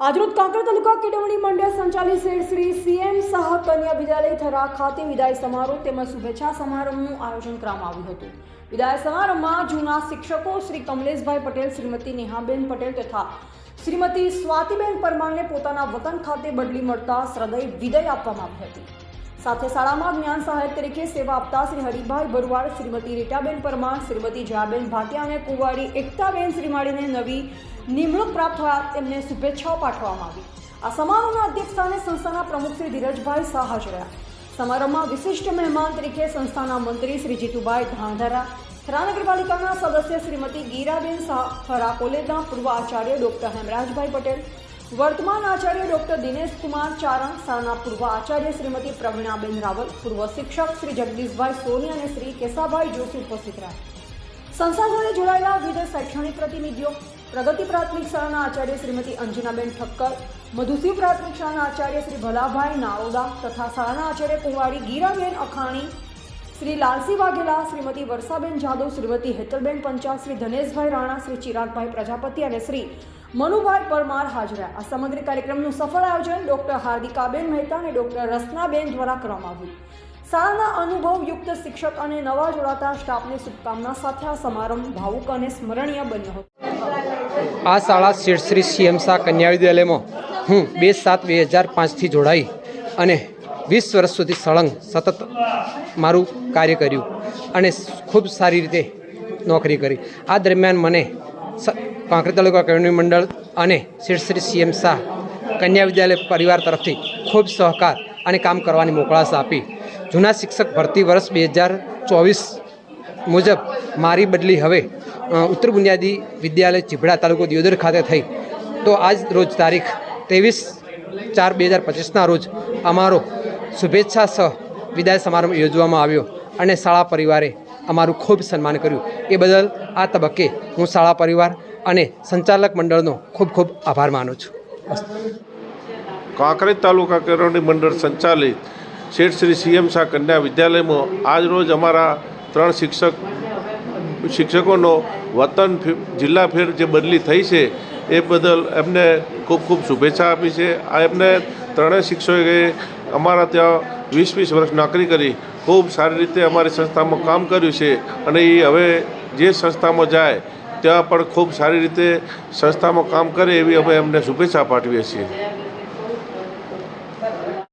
આજરોજ કાંકરા તાલુકા કેળવણી મંડળ સંચાલિત શેર શ્રી સીએમ શાહ કન્યા વિદ્યાલય થરા ખાતે વિદાય સમારોહ તેમજ શુભેચ્છા સમારંભનું આયોજન કરવામાં આવ્યું હતું. વિદાય સમારંભમાં જૂના શિક્ષકો શ્રી કમલેશભાઈ પટેલ, શ્રીમતી નેહાબેન પટેલ તથા શ્રીમતી સ્વાતિબેન પરમારને પોતાના વતન ખાતે બદલી મળતા શ્રદય વિદાય આપવામાં આવી હતી. સાથે શાળામાં જ્ઞાન સહાયક તરીકે સેવા આપતા શ્રી હરિભાઈ બરવાડ શ્રીમતી રીટાબેન પરમાર, શ્રીમતી જયાબેન ભાટિયા અને કુંવારી એકતાબેન શ્રીમાળીને નવી નિમણૂક પ્રાપ્ત થયા. તેમને શુભેચ્છાઓ પાઠવવામાં આવી. આ સમારોહના અધ્યક્ષસ્થાને સંસ્થાના પ્રમુખ શ્રી ધીરજભાઈ શાહ હાજર રહ્યા. સમારંભમાં વિશિષ્ટ મહેમાન તરીકે સંસ્થાના મંત્રી શ્રી જીતુભાઈ ધાંધારા થરા નગરપાલિકાના સદસ્ય શ્રીમતી ગીરાબેન શાહ થરા કોલેજના પૂર્વ આચાર્ય ડોક્ટર હેમરાજભાઈ પટેલ વર્તમાન આચાર્ય ડોક્ટર દિનેશ કુમાર ચારણ, શાળાના પૂર્વ આચાર્ય શ્રીમતી પ્રવીણાબેન રાવલ, પૂર્વ શિક્ષક શ્રી જગદીશભાઈ સોની અને શ્રી કેશાભાઈ જોશી ઉપસ્થિત રહ્યા. સંસ્થા સાથે જોડાયેલા વિવિધ શૈક્ષણિક પ્રતિનિધિઓ, પ્રગતિ પ્રાથમિક શાળાના આચાર્ય શ્રીમતી અંજનાબેન ઠક્કર મધુસિંહ પ્રાથમિક શાળાના આચાર્ય શ્રી ભલાભાઈ નારોદા તથા શાળાના આચાર્ય કુંવારી ગીરાબેન અખાણી શ્રી લાલસી વાઘેલા, શ્રીમતી વર્ષાબેન જાદવ, શ્રીમતી હેતલબેન પંચાલ, શ્રી ધનેશભાઈ રાણા, શ્રી ચિરાગભાઈ પ્રજાપતિ અને શ્રી મનુભાઈ પરમાર હાજર આ સમગ્ર કાર્યક્રમનું સફળ આયોજન ડોક્ટર હાર્દિકાબેન મહેતા અને ડોક્ટર રસનાબેન દ્વારા કરવામાં આવ્યું. શાળાના અનુભવયુક્ત શિક્ષક અને નવા જોડાતા સ્ટાફને શુભકામના સાથે આ સમારંભ ભાવુક અને સ્મરણીય બન્યો હતો. આ શાળા શેઠ શ્રી સીએમ શાહ કન્યા વિદ્યાલયમાં હું બે સાત બે હજાર પાંચથી જોડાઈ અને વીસ વર્ષ સુધી સળંગ સતત મારું કાર્ય કર્યું અને ખૂબ સારી રીતે નોકરી કરી. આ દરમિયાન મને કાંકરી તાલુકા કેળવણી મંડળ અને શેઠ શ્રી સીએમ શાહ કન્યા વિદ્યાલય પરિવાર તરફથી ખૂબ સહકાર અને કામ કરવાની મોકળાશ આપી. જૂના શિક્ષક ભરતી વર્ષ બે હજાર ચોવીસ મુજબ મારી બદલી હવે ઉત્તર બુનિયાદી વિદ્યાલય ચીભડા તાલુકો દિયોદર ખાતે થઈ. તો આજ રોજ તારીખ ત્રેવીસ ચાર બે હજાર પચીસના રોજ અમારો શુભેચ્છા સહ વિદાય સમારંભ યોજવામાં આવ્યો અને શાળા પરિવારે અમારું ખૂબ સન્માન કર્યું. એ બદલ આ તબક્કે હું શાળા પરિવાર અને સંચાલક મંડળનો ખૂબ ખૂબ આભાર માનું છું. કાંકરેજ તાલુકા કેળવણી મંડળ સંચાલિત શેઠ શ્રી સીએમ શાહ કન્યા વિદ્યાલયમાં આજ રોજ અમારા ત્રણ શિક્ષક શિક્ષકોનો વતન જિલ્લા ફેર જે બદલી થઈ છે, એ બદલ એમને ખૂબ ખૂબ શુભેચ્છા આપી છે. આ એમને ત્રણેય શિક્ષકોએ અમારા ત્યાં વીસ વીસ વર્ષ નોકરી કરી, ખૂબ સારી રીતે અમારી સંસ્થામાં કામ કર્યું છે અને એ હવે જે સંસ્થામાં જાય, ત્યાં પણ ખૂબ સારી રીતે સંસ્થામાં કામ કરે એવી અમે એમને શુભેચ્છા પાઠવીએ છીએ.